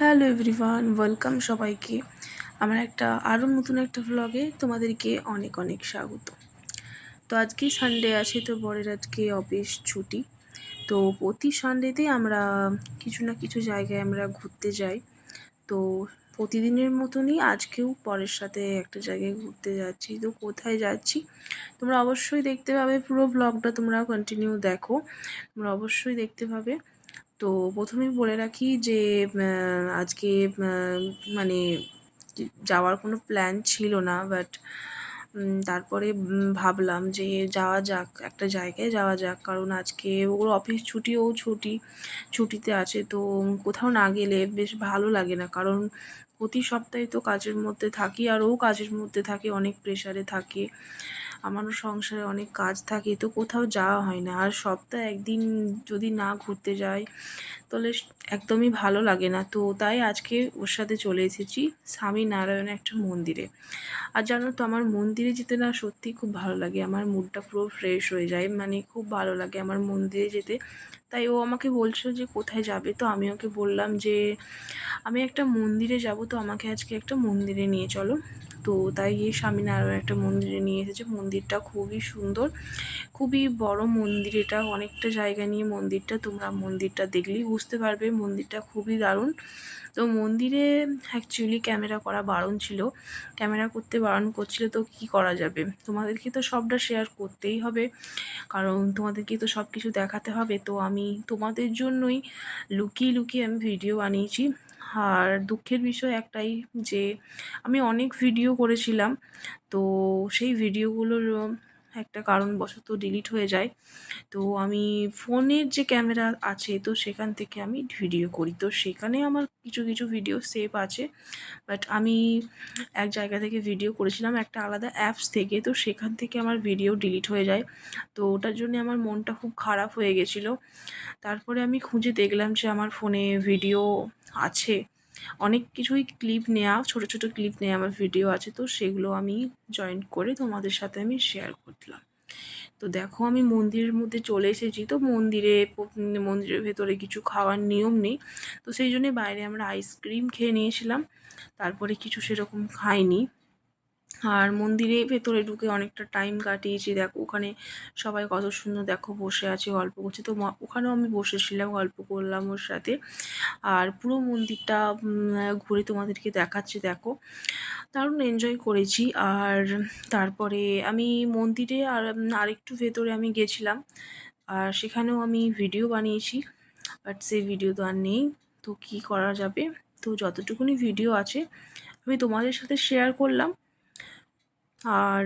Hello everyone, welcome সবাইকে। আমার একটা আরও নতুন একটা ভ্লগে তোমাদেরকে অনেক অনেক স্বাগত। তো আজকে সানডে আছে, তো বরের আজকে অফিস ছুটি। তো প্রতি সানডেতে আমরা কিছু না কিছু জায়গায় আমরা ঘুরতে যাই। তো প্রতিদিনের মতনই আজকেও পরের সাথে একটা জায়গায় ঘুরতে যাচ্ছি। তো কোথায় যাচ্ছি? তোমরা অবশ্যই দেখতে পাবে, পুরো ব্লগটা তোমরা কন্টিনিউ দেখো। তোমরা অবশ্যই দেখতে পাবে। তো প্রথমেই বলে রাখি যে আজকে মানে যাওয়ার কোনো প্ল্যান ছিল না বাট তারপরে ভাবলাম যে যাওয়া যাক, একটা জায়গায় যাওয়া যাক। কারণ আজকে ওর অফিস ছুটিও ছুটি, ছুটিতে আছে, তো কোথাও না গেলে বেশ ভালো লাগে না। কারণ প্রতি সপ্তাহে তো কাজের মধ্যে থাকি, আর ও কাজের মধ্যে থাকে, অনেক প্রেশারে থাকে। আমারও সংসারে অনেক কাজ থাকে, তো কোথাও যাওয়া হয় না। আর সপ্তাহে একদিন যদি না ঘুরতে যাই, তাহলে একদমই ভালো লাগে না। তো তাই আজকে ওর সাথে চলে এসেছি স্বামী নারায়ণ একটা মন্দিরে। আর জানো তো, আমার মন্দিরে যেতে না সত্যি খুব ভালো লাগে। আমার মুডটা পুরো ফ্রেশ হয়ে যায়। মানে খুব ভালো লাগে আমার মন্দিরে যেতে। তাই ও আমাকে বলছিল যে কোথায় যাবে? তো আমি ওকে বললাম যে, আমি একটা মন্দিরে যাব, তো আমাকে আজকে একটা মন্দিরে নিয়ে চলো। তো তাই এই স্বামীনারায়ণ একটা মন্দিরে নিয়ে এসেছে। মন্দিরটা খুবই সুন্দর, খুবই বড় মন্দির এটা, অনেকটা জায়গা নিয়ে মন্দিরটা, তোমরা মন্দিরটা দেখলেই বুঝতে পারবে। মন্দিরটা খুবই দারুণ। তো মন্দিরে অ্যাকচুয়ালি ক্যামেরা করা বারণ ছিল। ক্যামেরা করতে বারণ করছিল, তো কি করা যাবে? তোমাদেরকে তো সবটা শেয়ার করতেই হবে, কারণ তোমাদেরকে তো সব কিছু দেখাতে হবে। তো আমি তোমাদের জন্যই লুকিয়ে লুকিয়ে আমি ভিডিও বানিয়েছি। আর দুঃখের বিষয় একটাই যে, আমি অনেক ভিডিও করেছিলাম। তো সেই ভিডিওগুলোর একটা কারণবশত ডিলিট হয়ে যায়। তো আমি ফোনের যে ক্যামেরা আছে, তো সেখান থেকে আমি ভিডিও করি। তো সেখানে আমার কিছু কিছু ভিডিও সেভ আছে। বাট আমি এক জায়গা থেকে ভিডিও করেছিলাম একটা আলাদা অ্যাপস থেকে। তো সেখান থেকে আমার ভিডিও ডিলিট হয়ে যায়। তো ওটার জন্য আমার মনটা খুব খারাপ হয়ে গেছিল। তারপরে আমি খুঁজে দেখলাম যে আমার ফোনে ভিডিও আছে। অনেক কিছুই ক্লিপ নেওয়া ছোট ছোট ক্লিপ নেওয়া আমার ভিডিও আছে, তো সেগুলো আমি জয়েন করে তোমাদের সাথে আমি শেয়ার করলাম। তো দেখো আমি মন্দিরের মধ্যে চলে এসেছি, তো মন্দিরে, মন্দিরের ভেতরে কিছু খাওয়ার নিয়ম নেই, তো সেই জন্যে বাইরে আমরা আইসক্রিম খেয়ে নিয়েছিলাম, তারপরে কিছু সেরকম খাইনি। আর মন্দিরে ভেতরে ঢুকে অনেকটা টাইম কাটিয়েছি। দেখো, ওখানে সবাই কত সুন্দর, দেখো, বসে আছে, গল্প করছে। তো ওখানেও আমি বসেছিলাম, গল্প করলাম ওর সাথে। আর পুরো মন্দিরটা ঘুরে তোমাদেরকে দেখাচ্ছি, দেখো। দারুণ এনজয় করেছি। আর তারপরে আমি মন্দিরে আর আরেকটু ভেতরে আমি গেছিলাম। আর সেখানেও আমি ভিডিও বানিয়েছি বাট সেই ভিডিও তো আর নেই। তো কী করা যাবে? তো যতটুকুনি ভিডিও আছে, আমি তোমাদের সাথে শেয়ার করলাম। আর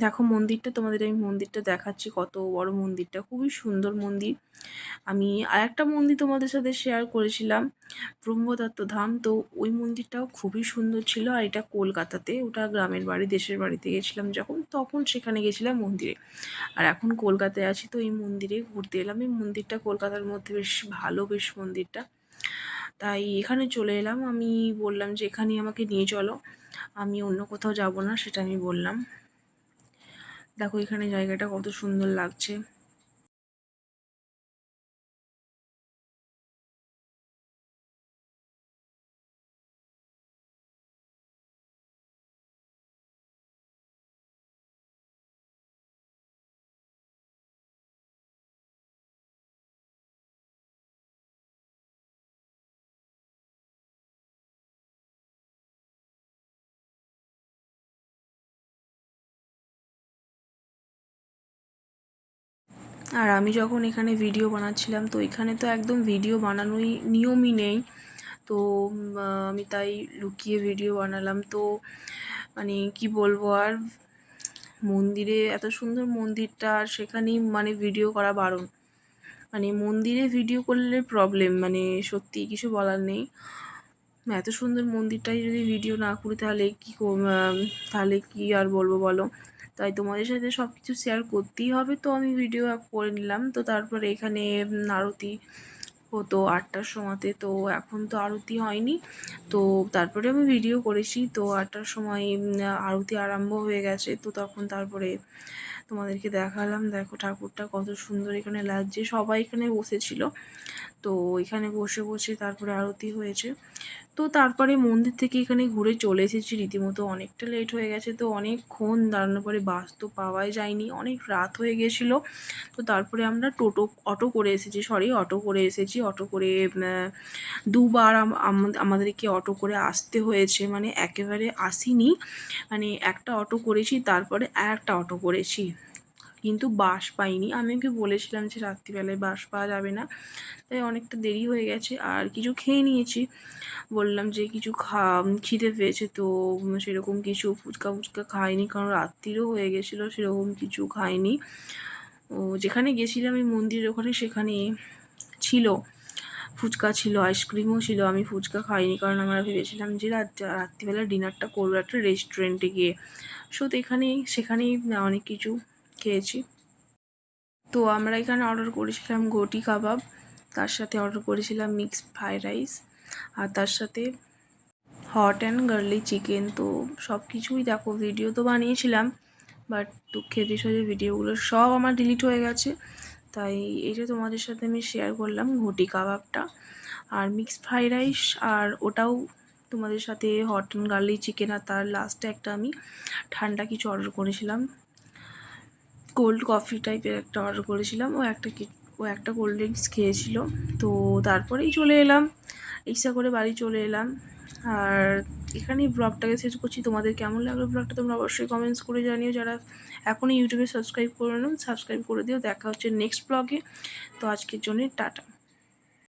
দেখো মন্দিরটা তোমাদের আমি মন্দিরটা দেখাচ্ছি, কত বড় মন্দিরটা, খুবই সুন্দর মন্দির। আমি আর একটা মন্দির তোমাদের সাথে শেয়ার করেছিলাম, ব্রহ্মদত্ত ধাম। তো ওই মন্দিরটাও খুবই সুন্দর ছিল, আর এটা কলকাতাতে, ওটা গ্রামের বাড়ি, দেশের বাড়িতে গেছিলাম যখন, তখন সেখানে গেছিলাম মন্দিরে। আর এখন কলকাতায় আছি, তো এই মন্দিরে ঘুরতে এলাম। এই মন্দিরটা কলকাতার মধ্যে বেশ ভালো, বেশ মন্দিরটা। তাই এখানে চলে এলাম। আমি বললাম যে এখানে আমাকে নিয়ে চলো। আমি অন্য কোথাও যাব না, সেটা আমি বললাম। দেখো এখানে জায়গাটা কত সুন্দর লাগছে। আর আমি যখন এখানে ভিডিও বানাচ্ছিলাম, তো এখানে তো একদম ভিডিও বানানোই নিয়মই নেই। তো আমি তাই লুকিয়ে ভিডিও বানালাম। তো মানে কি বলব আর, মন্দিরে এত সুন্দর মন্দিরটা আর সেখানেই মানে ভিডিও করা বারণ। মানে মন্দিরে ভিডিও করলে প্রবলেম মানে সত্যি কিছু বলার নেই। এত সুন্দর মন্দিরটাই যদি ভিডিও না করি, তাহলে কী তাহলে কি আর বলব বলো? তাই তোমাদের সাথে সব কিছু শেয়ার করতেই হবে। তো আমি ভিডিও করে নিলাম। তো তারপরে এখানে আরতি হতো আটটার সময়তে তো এখন তো আরতি হয়নি। তো তারপরে আমি ভিডিও করেছি। তো আটটার সময় আরতি আরম্ভ হয়ে গেছে। তো তখন তারপরে তোমাদেরকে দেখালাম। দেখো ঠাকুরটা কত সুন্দর এখানে লাগছে। সবাই এখানে বসেছিল। তো এখানে বসে বসে তারপরে আরতি হয়েছে। তো তারপরে মন্দির থেকে এখানে ঘুরে চলে এসেছি। রীতিমতো অনেকটা লেট হয়ে গেছে। তো অনেকক্ষণ দাঁড়ানোর পরে বাস তো পাওয়াই যায়নি। অনেক রাত হয়ে গেছিল। তো তারপরে আমরা টোটো, অটো করে এসেছি। সরি অটো করে এসেছি। অটো করে দুবার আম- আম- আমাদেরকে অটো করে আসতে হয়েছে। মানে একেবারে আসিনি। মানে একটা অটো করেছি, তারপরে আর একটা অটো করেছি। কিন্তু বাস পাইনি। আমি ওকে বলেছিলাম যে রাত্রিবেলায় বাস পাওয়া যাবে না। তাই অনেকটা দেরি হয়ে গেছে। আর কিছু খেয়ে নিয়েছি। বললাম যে কিছু খা, খিদে পেয়েছে তো সেরকম কিছু ফুচকা ফুচকা খাইনি। কারণ রাত্রিরও হয়ে গেছিল, সেরকম কিছু খাইনি। ও, যেখানে গেছিলাম এই মন্দিরের ওখানে সেখানে ছিল, ফুচকা ছিল আইসক্রিমও ছিল, আমি ফুচকা খাইনি কারণ আমরা ভেবেছিলাম যে রাত, রাত্রিবেলা ডিনারটা করব একটা রেস্টুরেন্টে গিয়ে। সো তো এখানেই, সেখানেই অনেক কিছু খেয়েছি। তো আমরা এখানে অর্ডার করেছিলাম গোটি কাবাব, তার সাথে অর্ডার করেছিলাম মিক্সড ফ্রাইড রাইস আর তার সাথে হট অ্যান্ড গার্লি চিকেন তো সব কিছুই দেখো ভিডিও তো বানিয়েছিলাম বাট দুঃখের বিষয় ভিডিওগুলো সব আমার ডিলিট হয়ে গেছে। তাই এটা তোমাদের সাথে আমি শেয়ার করলাম ঘটি কাবাবটা। আর মিক্সড ফ্রাইড রাইস আর ওটাও তোমাদের সাথে হট অ্যান্ড গার্লি চিকেন আর তার লাস্টে একটা আমি ঠান্ডা কিছু অর্ডার করেছিলাম। কোল্ড কফি টাইপের একটা অর্ডার করেছিলাম। ও একটা কি ও একটা কোল্ড ড্রিঙ্কস খেয়েছিল। তো তারপরেই চলে এলাম ইচ্ছা করে বাড়ি চলে এলাম। আর এখানেই ব্লগটাকে শেষ করছি। তোমাদের কেমন লাগল ব্লগটা তোমরা অবশ্যই কমেন্টস করে জানিও। যারা এখনই ইউটিউবে সাবস্ক্রাইব করে নাও সাবস্ক্রাইব করে দিও। দেখা হচ্ছে নেক্সট ব্লগে তো আজকের জন্য টাটা।